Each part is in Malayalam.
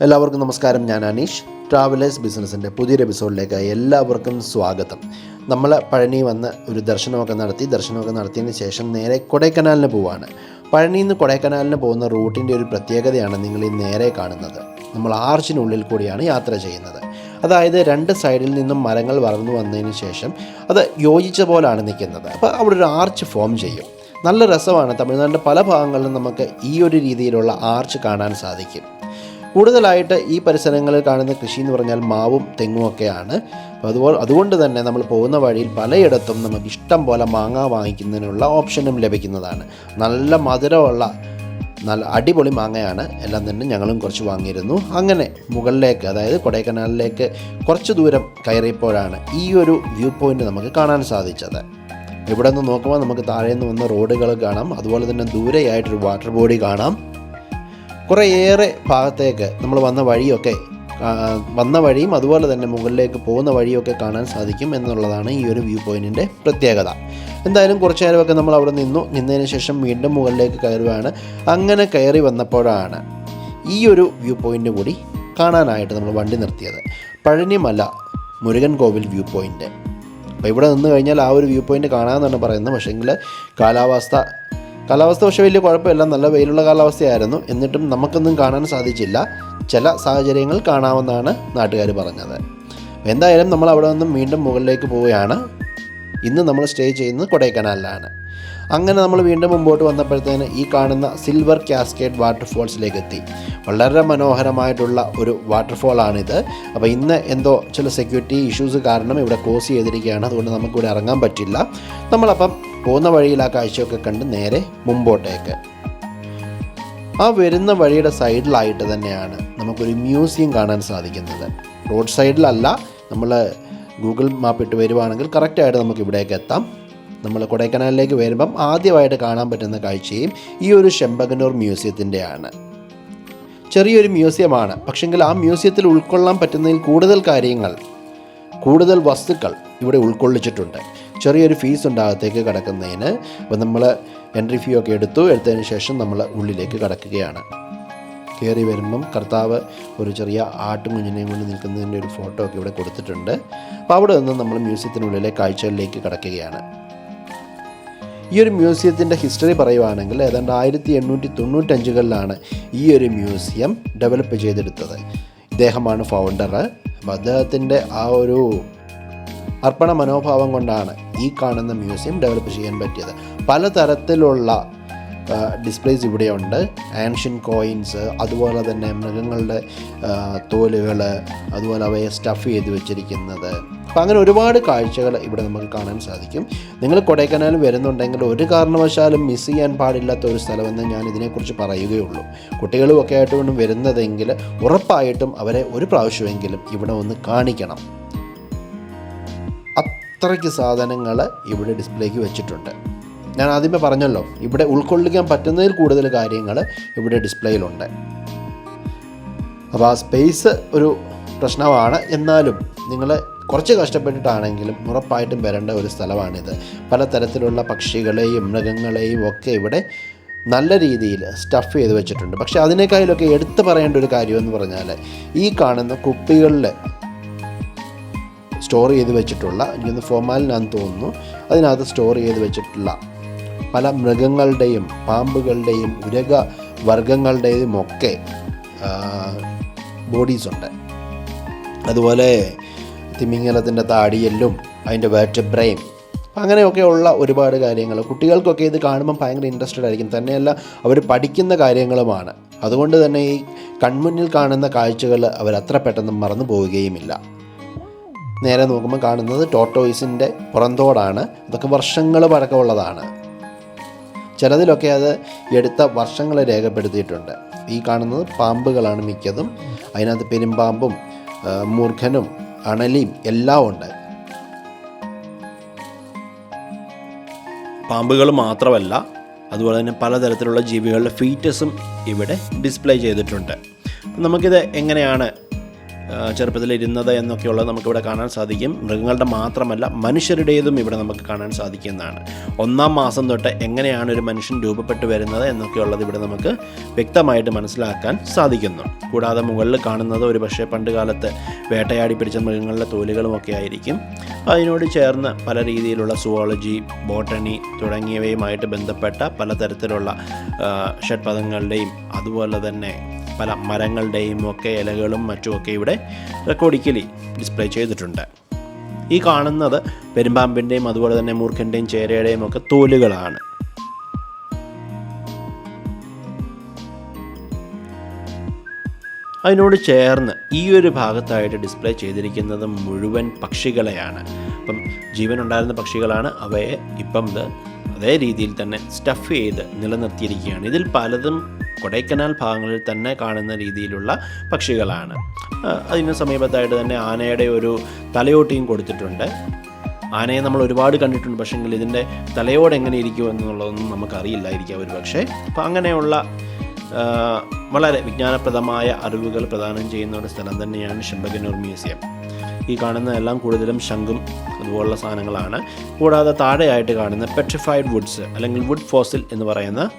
എല്ലാവർക്കും നമസ്കാരം. ഞാൻ അനീഷ്. ട്രാവലേഴ്സ് ബിസിനസ്സിന്റെ പുതിയൊരു എപ്പിസോഡിലേക്ക് എല്ലാവർക്കും സ്വാഗതം. നമ്മൾ പഴനി വന്ന് ഒരു ദർശനമൊക്കെ നടത്തി ദർശനമൊക്കെ നടത്തിയതിന് ശേഷം നേരെ കൊടൈക്കനാലിന് പോവാണ്. പഴനിയിൽ നിന്ന് കൊടൈക്കനാലിന് പോകുന്ന റൂട്ടിന്റെ ഒരു പ്രത്യേകതയാണ് നിങ്ങൾ ഈ നേരെ കാണുന്നത്. നമ്മൾ ആർച്ചിനുള്ളിൽ കൂടിയാണ് യാത്ര ചെയ്യുന്നത്. അതായത് രണ്ട് സൈഡിൽ നിന്നും മരങ്ങൾ വളർന്നു വന്നതിന് ശേഷം അത് യോജിച്ച പോലാണ് നിൽക്കുന്നത്. അപ്പോൾ അവിടെ ഒരു ആർച്ച് ഫോം ചെയ്യും. നല്ല രസമാണ്. തമിഴ്നാടിന്റെ പല ഭാഗങ്ങളിലും നമുക്ക് ഈ ഒരു രീതിയിലുള്ള ആർച്ച് കാണാൻ സാധിക്കും. കൂടുതലായിട്ട് ഈ പരിസരങ്ങളിൽ കാണുന്ന കൃഷി എന്ന് പറഞ്ഞാൽ മാവും തെങ്ങും ഒക്കെയാണ്. അപ്പോൾ അതുപോലെ അതുകൊണ്ട് തന്നെ നമ്മൾ പോകുന്ന വഴിയിൽ പലയിടത്തും നമുക്ക് ഇഷ്ടം പോലെ മാങ്ങ വാങ്ങിക്കുന്നതിനുള്ള ഓപ്ഷനും ലഭിക്കുന്നതാണ്. നല്ല മധുരമുള്ള നല്ല അടിപൊളി മാങ്ങയാണ്. എല്ലാം തന്നെ ഞങ്ങളും കുറച്ച് വാങ്ങിയിരുന്നു. അങ്ങനെ മുകളിലേക്ക് അതായത് കൊടൈക്കനാലിലേക്ക് കുറച്ച് ദൂരം കയറിയപ്പോഴാണ് ഈ ഒരു വ്യൂ പോയിന്റ് നമുക്ക് കാണാൻ സാധിച്ചത്. ഇവിടെ നിന്ന് നോക്കുമ്പോൾ നമുക്ക് താഴെ നിന്ന് വന്ന റോഡുകൾ കാണാം. അതുപോലെ തന്നെ ദൂരെയായിട്ടൊരു വാട്ടർ ബോഡി കാണാം. കുറേയേറെ ഭാഗത്തേക്ക് നമ്മൾ വന്ന വഴിയൊക്കെ വന്ന വഴിയും അതുപോലെ തന്നെ മുകളിലേക്ക് പോകുന്ന വഴിയൊക്കെ കാണാൻ സാധിക്കും എന്നുള്ളതാണ് ഈ ഒരു വ്യൂ പോയിന്റിന്റെ പ്രത്യേകത. എന്തായാലും കുറച്ച് നേരമൊക്കെ നമ്മൾ അവിടെ നിന്നു. നിന്നതിന് ശേഷം വീണ്ടും മുകളിലേക്ക് കയറുകയാണ്. അങ്ങനെ കയറി വന്നപ്പോഴാണ് ഈ ഒരു വ്യൂ പോയിന്റ് കൂടി കാണാനായിട്ട് നമ്മൾ വണ്ടി നിർത്തിയത്. പഴനിമല മുരുകൻ കോവിൽ വ്യൂ പോയിന്റ് അപ്പോൾ ഇവിടെ നിന്ന് കഴിഞ്ഞാൽ ആ ഒരു വ്യൂ പോയിന്റ് കാണാമെന്നാണ് പറയുന്നത്. പക്ഷേങ്കിൽ കാലാവസ്ഥ കാലാവസ്ഥ പക്ഷേ വലിയ കുഴപ്പമില്ല. നല്ല വെയിലുള്ള കാലാവസ്ഥയായിരുന്നു. എന്നിട്ടും നമുക്കൊന്നും കാണാൻ സാധിച്ചില്ല. ചില സാഹചര്യങ്ങൾ കാണാമെന്നാണ് നാട്ടുകാർ പറഞ്ഞത്. എന്തായാലും നമ്മൾ അവിടെ നിന്നും വീണ്ടും മുകളിലേക്ക് പോവുകയാണ്. ഇന്ന് നമ്മൾ സ്റ്റേ ചെയ്യുന്നത് കൊടൈക്കനാലിലാണ്. അങ്ങനെ നമ്മൾ വീണ്ടും മുമ്പോട്ട് വന്നപ്പോഴത്തേന് ഈ കാണുന്ന സിൽവർ കാസ്കേഡ് വാട്ടർഫോൾസിലേക്ക് എത്തി വളരെ മനോഹരമായിട്ടുള്ള ഒരു വാട്ടർഫോളാണിത്. അപ്പോൾ ഇന്ന് എന്തോ ചില സെക്യൂരിറ്റി ഇഷ്യൂസ് കാരണം ഇവിടെ ക്ലോസ് ചെയ്തിരിക്കുകയാണ്. അതുകൊണ്ട് നമുക്കിവിടെ ഇറങ്ങാൻ പറ്റില്ല. നമ്മളപ്പം പോകുന്ന വഴിയിൽ ആ കാഴ്ചയൊക്കെ കണ്ട് നേരെ മുമ്പോട്ടേക്ക്. ആ വരുന്ന വഴിയുടെ സൈഡിലായിട്ട് തന്നെയാണ് നമുക്കൊരു മ്യൂസിയം കാണാൻ സാധിക്കുന്നത്. റോഡ് സൈഡിലല്ല നമ്മൾ ഗൂഗിൾ മാപ്പ് ഇട്ട് വരുവാണെങ്കിൽ കറക്റ്റായിട്ട് നമുക്ക് ഇവിടേക്ക് എത്താം. നമ്മൾ കൊടൈക്കനാലിലേക്ക് വരുമ്പം ആദ്യമായിട്ട് കാണാൻ പറ്റുന്ന കാഴ്ചയും ഈ ഒരു ഷെമ്പകനൂർ മ്യൂസിയത്തിന്റെയാണ്. ചെറിയൊരു മ്യൂസിയമാണ്. പക്ഷെങ്കിൽ ആ മ്യൂസിയത്തിൽ ഉൾക്കൊള്ളാൻ പറ്റുന്നതിൽ കൂടുതൽ കാര്യങ്ങൾ കൂടുതൽ വസ്തുക്കൾ ഇവിടെ ഉൾക്കൊള്ളിച്ചിട്ടുണ്ട്. ചെറിയൊരു ഫീസ് ഉണ്ട് അകത്തേക്ക് കടക്കുന്നതിന്. അപ്പോൾ നമ്മൾ എൻട്രി ഫീ ഒക്കെ എടുത്തു എടുത്തതിന് ശേഷം നമ്മൾ ഉള്ളിലേക്ക് കടക്കുകയാണ്. കയറി വരുമ്പം കർത്താവ് ഒരു ചെറിയ ആട്ടുകുഞ്ഞിനെയും കൊണ്ട് നിൽക്കുന്നതിന്റെ ഒരു ഫോട്ടോ ഒക്കെ ഇവിടെ കൊടുത്തിട്ടുണ്ട്. അപ്പോൾ അവിടെ നിന്ന് നമ്മൾ മ്യൂസിയത്തിനുള്ളിലെ കാഴ്ചകളിലേക്ക് കടക്കുകയാണ്. ഈ ഒരു മ്യൂസിയത്തിന്റെ ഹിസ്റ്ററി പറയുവാണെങ്കിൽ ഏതാണ്ട് ആയിരത്തി എണ്ണൂറ്റി തൊണ്ണൂറ്റഞ്ചുകളിലാണ് ഈ ഒരു മ്യൂസിയം ഡെവലപ്പ് ചെയ്തെടുത്തത്. ഇദ്ദേഹമാണ് ഫൗണ്ടർ അപ്പോൾ അദ്ദേഹത്തിന്റെ ആ ഒരു അർപ്പണ മനോഭാവം കൊണ്ടാണ് ഈ കാണുന്ന മ്യൂസിയം ഡെവലപ്പ് ചെയ്യാൻ പറ്റിയത്. പലതരത്തിലുള്ള ഡിസ്പ്ലേസ് ഇവിടെയുണ്ട്. ആൻഷ്യൻ കോയിൻസ് അതുപോലെ തന്നെ മൃഗങ്ങളുടെ തോലുകൾ അതുപോലെ അവയെ സ്റ്റഫ് ചെയ്ത് വെച്ചിരിക്കുന്നത്. അപ്പം അങ്ങനെ ഒരുപാട് കാഴ്ചകൾ ഇവിടെ നമുക്ക് കാണാൻ സാധിക്കും. നിങ്ങൾ കൊടൈക്കനാൽ വരുന്നുണ്ടെങ്കിൽ ഒരു കാരണവശാലും മിസ് ചെയ്യാൻ പാടില്ലാത്ത ഒരു സ്ഥലമെന്ന് ഞാൻ ഇതിനെക്കുറിച്ച് പറയുകയുള്ളൂ. കുട്ടികളുമൊക്കെ ആയിട്ട് വരുന്നതെങ്കിൽ ഉറപ്പായിട്ടും അവരെ ഒരു പ്രാവശ്യമെങ്കിലും ഇവിടെ ഒന്ന് കാണിക്കണം. അത്രയ്ക്ക് സാധനങ്ങൾ ഇവിടെ ഡിസ്പ്ലേക്ക് വെച്ചിട്ടുണ്ട്. ഞാൻ ആദ്യമേ പറഞ്ഞല്ലോ ഇവിടെ ഉൾക്കൊള്ളിക്കാൻ പറ്റുന്നതിൽ കൂടുതൽ കാര്യങ്ങൾ ഇവിടെ ഡിസ്പ്ലേയിലുണ്ട്. അപ്പോൾ ആ സ്പേസ് ഒരു പ്രശ്നമാണ്. എന്നാലും നിങ്ങൾ കുറച്ച് കഷ്ടപ്പെട്ടിട്ടാണെങ്കിലും ഉറപ്പായിട്ടും വരേണ്ട ഒരു സ്ഥലമാണിത്. പലതരത്തിലുള്ള പക്ഷികളെയും മൃഗങ്ങളെയും ഒക്കെ ഇവിടെ നല്ല രീതിയിൽ സ്റ്റഫ് ചെയ്ത് വെച്ചിട്ടുണ്ട്. പക്ഷേ അതിനേക്കാളൊക്കെ എടുത്തു പറയേണ്ട ഒരു കാര്യമെന്ന് പറഞ്ഞാൽ ഈ കാണുന്ന കുപ്പികളിൽ സ്റ്റോർ ചെയ്ത് വെച്ചിട്ടുള്ള എനിക്കൊന്ന് ഫോമാലിനാന്ന് തോന്നുന്നു. അതിനകത്ത് സ്റ്റോർ ചെയ്ത് വെച്ചിട്ടുള്ള പല മൃഗങ്ങളുടെയും പാമ്പുകളുടെയും ഉരക വർഗങ്ങളുടെയും ഒക്കെ ബോഡീസ് ഉണ്ട്. അതുപോലെ തിമിംഗലത്തിന്റെ താടിയെല്ലും അതിന്റെ വേറ്റബ്രയും അങ്ങനെയൊക്കെ ഉള്ള ഒരുപാട് കാര്യങ്ങൾ. കുട്ടികൾക്കൊക്കെ ഇത് കാണുമ്പോൾ ഭയങ്കര ഇൻട്രസ്റ്റഡ് ആയിരിക്കും. തന്നെയല്ല അവർ പഠിക്കുന്ന കാര്യങ്ങളുമാണ്. അതുകൊണ്ട് തന്നെ ഈ കൺമുന്നിൽ കാണുന്ന കാഴ്ചകൾ അവർ അത്ര പെട്ടെന്ന് മറന്നു പോവുകയുമില്ല. നേരെ നോക്കുമ്പോൾ കാണുന്നത് ടോട്ടോയിസിന്റെ പുറന്തോടാണ്. അതൊക്കെ വർഷങ്ങൾ പഴക്കമുള്ളതാണ്. ചിലതിലൊക്കെ അത് എടുത്ത വർഷങ്ങൾ രേഖപ്പെടുത്തിയിട്ടുണ്ട്. ഈ കാണുന്നത് പാമ്പുകളാണ് മിക്കതും. അതിനകത്ത് പെരുമ്പാമ്പും മൂർഖനും അണലിയും എല്ലാം ഉണ്ട്. പാമ്പുകൾ മാത്രമല്ല അതുപോലെ തന്നെ പലതരത്തിലുള്ള ജീവികളുടെ ഫീറ്റസും ഇവിടെ ഡിസ്പ്ലേ ചെയ്തിട്ടുണ്ട്. നമുക്കിത് എങ്ങനെയാണ് ഇരുന്നത് എന്നൊക്കെയുള്ളത് നമുക്കിവിടെ കാണാൻ സാധിക്കും. മൃഗങ്ങളുടെ മാത്രമല്ല മനുഷ്യരുടേതും ഇവിടെ നമുക്ക് കാണാൻ സാധിക്കുന്നതാണ്. ഒന്നാം മാസം തൊട്ട് എങ്ങനെയാണ് ഒരു മനുഷ്യൻ രൂപപ്പെട്ടു വരുന്നത് എന്നൊക്കെയുള്ളത് ഇവിടെ നമുക്ക് വ്യക്തമായിട്ട് മനസ്സിലാക്കാൻ സാധിക്കുന്നു. കൂടാതെ മുകളിൽ കാണുന്നത് ഒരു പക്ഷേ പണ്ട് കാലത്ത് വേട്ടയാടി പിടിച്ച മൃഗങ്ങളുടെ തോലുകളുമൊക്കെ ആയിരിക്കും. അതിനോട് ചേർന്ന് പല രീതിയിലുള്ള സുവോളജി ബോട്ടണി തുടങ്ങിയവയുമായിട്ട് ബന്ധപ്പെട്ട പലതരത്തിലുള്ള ഷഡ്പദങ്ങളുടെയും അതുപോലെ തന്നെ പല മരങ്ങളുടെയും ഒക്കെ ഇലകളും മറ്റുമൊക്കെ ഇവിടെ റെക്കോർഡിക്കലി ഡിസ്പ്ലേ ചെയ്തിട്ടുണ്ട്. ഈ കാണുന്നത് പെരുമ്പാമ്പിന്റെയും അതുപോലെ തന്നെ മൂർഖന്റെയും ചേരയുടെയും ഒക്കെ തോലുകളാണ്. അതിനോട് ചേർന്ന് ഈ ഒരു ഭാഗത്തായിട്ട് ഡിസ്പ്ലേ ചെയ്തിരിക്കുന്നത് മുഴുവൻ പക്ഷികളെയാണ്. അപ്പം ജീവൻ ഉണ്ടായിരുന്ന പക്ഷികളാണ് അവയെ ഇപ്പം അതേ രീതിയിൽ തന്നെ സ്റ്റഫ് ചെയ്ത് നിലനിർത്തിയിരിക്കുകയാണ്. ഇതിൽ പലതും കൊടൈക്കനാൽ ഭാഗങ്ങളിൽ തന്നെ കാണുന്ന രീതിയിലുള്ള പക്ഷികളാണ്. അതിന് സമീപത്തായിട്ട് തന്നെ ആനയുടെ ഒരു തലയോട്ടിയും കൊടുത്തിട്ടുണ്ട്. ആനയെ നമ്മൾ ഒരുപാട് കണ്ടിട്ടുണ്ട് പക്ഷേങ്കിൽ ഇതിന്റെ തലയോട് എങ്ങനെ ഇരിക്കും എന്നുള്ളതൊന്നും നമുക്കറിയില്ലായിരിക്കാം ഒരു പക്ഷേ. അപ്പോൾ അങ്ങനെയുള്ള വളരെ വിജ്ഞാനപ്രദമായ അറിവുകൾ പ്രദാനം ചെയ്യുന്ന ഒരു സ്ഥലം തന്നെയാണ് ശെമ്പകന്നൂർ മ്യൂസിയം. ഈ കാണുന്ന എല്ലാം കൂടുതലും ശംഖും അതുപോലുള്ള സാധനങ്ങളാണ്. കൂടാതെ താഴെയായിട്ട് കാണുന്ന പെട്രിഫൈഡ് വുഡ്സ് അല്ലെങ്കിൽ വുഡ് ഫോസിൽ എന്ന് പറയുന്ന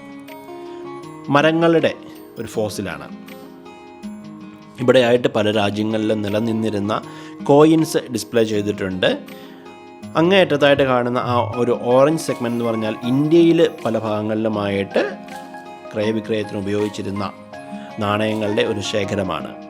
മരങ്ങളുടെ ഒരു ഫോസിലാണ്. ഇവിടെയായിട്ട് പല രാജ്യങ്ങളിലും നിലനിന്നിരുന്ന കോയിൻസ് ഡിസ്പ്ലേ ചെയ്തിട്ടുണ്ട്. അങ്ങേയറ്റത്തായിട്ട് കാണുന്ന ആ ഒരു ഓറഞ്ച് സെഗ്മെന്റ് എന്ന് പറഞ്ഞാൽ ഇന്ത്യയിൽ പല ഭാഗങ്ങളിലുമായിട്ട് ക്രയവിക്രയത്തിന് ഉപയോഗിച്ചിരുന്ന നാണയങ്ങളുടെ ഒരു ശേഖരമാണ്.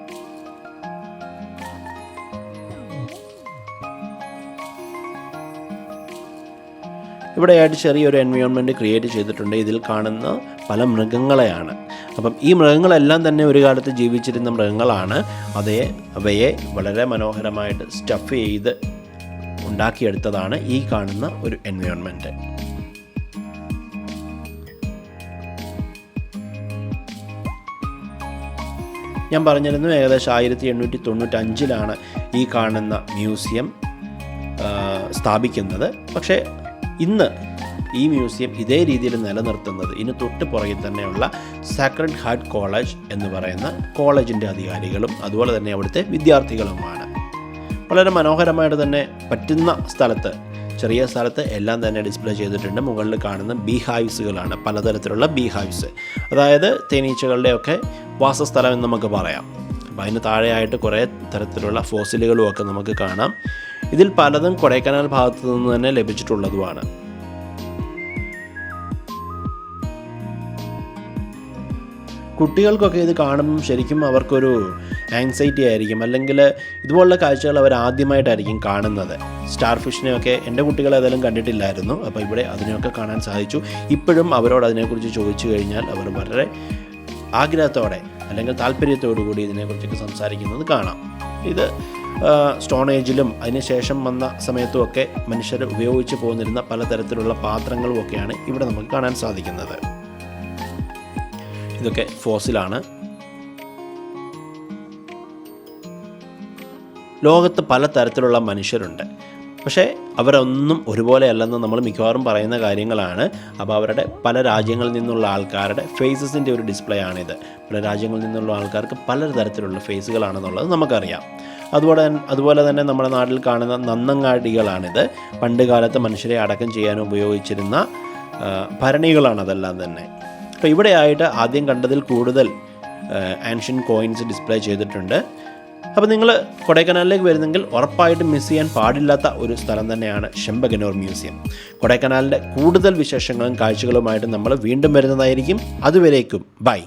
ഇവിടെയായിട്ട് ചെറിയൊരു എൻവയോൺമെന്റ് ക്രിയേറ്റ് ചെയ്തിട്ടുണ്ട്. ഇതിൽ കാണുന്ന പല മൃഗങ്ങളെയാണ്. അപ്പം ഈ മൃഗങ്ങളെല്ലാം തന്നെ ഒരു കാലത്ത് ജീവിച്ചിരുന്ന മൃഗങ്ങളാണ്. അതേ അവയെ വളരെ മനോഹരമായിട്ട് സ്റ്റഫ് ചെയ്ത് ഉണ്ടാക്കിയെടുത്തതാണ് ഈ കാണുന്ന ഒരു എൻവയോൺമെന്റ് ഞാൻ പറഞ്ഞിരുന്നു ഏകദേശം ആയിരത്തി എണ്ണൂറ്റി തൊണ്ണൂറ്റഞ്ചിലാണ് ഈ കാണുന്ന മ്യൂസിയം സ്ഥാപിക്കുന്നത്. പക്ഷേ ഇന്ന് ഈ മ്യൂസിയം ഇതേ രീതിയിൽ നിലനിർത്തുന്നത് ഇനി തൊട്ട് പുറകിൽ തന്നെയുള്ള സാക്രഡ് ഹാർട്ട് കോളേജ് എന്ന് പറയുന്ന കോളേജിന്റെ അധികാരികളും അതുപോലെ തന്നെ അവിടുത്തെ വിദ്യാർത്ഥികളുമാണ്. വളരെ മനോഹരമായിട്ട് തന്നെ പറ്റുന്ന സ്ഥലത്ത് ചെറിയ സ്ഥലത്ത് എല്ലാം തന്നെ ഡിസ്പ്ലേ ചെയ്തിട്ടുണ്ട്. മുകളിൽ കാണുന്ന ബീ ഹൈവ്സുകളാണ് പലതരത്തിലുള്ള ബീ ഹൈവ്സ് അതായത് തേനീച്ചകളുടെയൊക്കെ വാസസ്ഥലം എന്ന് നമുക്ക് പറയാം. അപ്പോൾ അതിന് താഴെയായിട്ട് കുറേ തരത്തിലുള്ള ഫോസിലുകളും ഒക്കെ നമുക്ക് കാണാം. ഇതിൽ പലതും കൊടൈക്കനാൽ ഭാഗത്തു നിന്ന് തന്നെ ലഭിച്ചിട്ടുള്ളതുമാണ്. കുട്ടികൾക്കൊക്കെ ഇത് കാണുമ്പം ശരിക്കും അവർക്കൊരു ആങ്സൈറ്റി ആയിരിക്കും. അല്ലെങ്കിൽ ഇതുപോലുള്ള കാഴ്ചകൾ അവർ ആദ്യമായിട്ടായിരിക്കും കാണുന്നത്. സ്റ്റാർ ഫിഷിനെയൊക്കെ എന്റെ കുട്ടികൾ ഏതായാലും കണ്ടിട്ടില്ലായിരുന്നു. അപ്പോൾ ഇവിടെ അതിനെയൊക്കെ കാണാൻ സാധിച്ചു. ഇപ്പോഴും അവരോട് അതിനെക്കുറിച്ച് ചോദിച്ചു കഴിഞ്ഞാൽ അവർ വളരെ ആഗ്രഹത്തോടെ അല്ലെങ്കിൽ താല്പര്യത്തോടു കൂടി ഇതിനെക്കുറിച്ചൊക്കെ സംസാരിക്കുന്നത് കാണാം. ഇത് സ്റ്റോൺ ഏജിലും അതിനുശേഷം വന്ന സമയത്തുമൊക്കെ മനുഷ്യർ ഉപയോഗിച്ച് പോന്നിരുന്ന പലതരത്തിലുള്ള പാത്രങ്ങളും ഒക്കെയാണ് ഇവിടെ നമുക്ക് കാണാൻ സാധിക്കുന്നത്. ഇതൊക്കെ ഫോസിലാണ്. ലോകത്ത് പലതരത്തിലുള്ള മനുഷ്യരുണ്ട്. പക്ഷേ അവരൊന്നും ഒരുപോലെയല്ലെന്ന് നമ്മൾ മിക്കവാറും പറയുന്ന കാര്യങ്ങളാണ്. അപ്പോൾ അവരുടെ പല രാജ്യങ്ങളിൽ നിന്നുള്ള ആൾക്കാരുടെ ഫേസസിന്റെ ഒരു ഡിസ്പ്ലേ ആണിത്. പല രാജ്യങ്ങളിൽ നിന്നുള്ള ആൾക്കാർക്ക് പല തരത്തിലുള്ള ഫേസുകളാണെന്നുള്ളത് നമുക്കറിയാം. അതുപോലെ അതുപോലെ തന്നെ നമ്മുടെ നാട്ടിൽ കാണുന്ന നന്നങ്ങാടികളാണിത്. പണ്ട് കാലത്ത് മനുഷ്യരെ അടക്കം ചെയ്യാൻ ഉപയോഗിച്ചിരുന്ന ഭരണികളാണ് അതെല്ലാം തന്നെ. അപ്പോൾ ഇവിടെയായിട്ട് ആദ്യം കണ്ടതിൽ കൂടുതൽ ആൻഷ്യൻ കോയിൻസ് ഡിസ്പ്ലേ ചെയ്തിട്ടുണ്ട്. അപ്പോൾ നിങ്ങൾ കൊടൈക്കനാലിലേക്ക് വരുന്നെങ്കിൽ ഉറപ്പായിട്ടും മിസ് ചെയ്യാൻ പാടില്ലാത്ത ഒരു സ്ഥലം തന്നെയാണ് ഷെമ്പഗനൂർ മ്യൂസിയം. കൊടൈക്കനാലിന്റെ കൂടുതൽ വിശേഷങ്ങളും കാഴ്ചകളുമായിട്ട് നമ്മൾ വീണ്ടും വരുന്നതായിരിക്കും. അതുവരേക്കും ബൈ.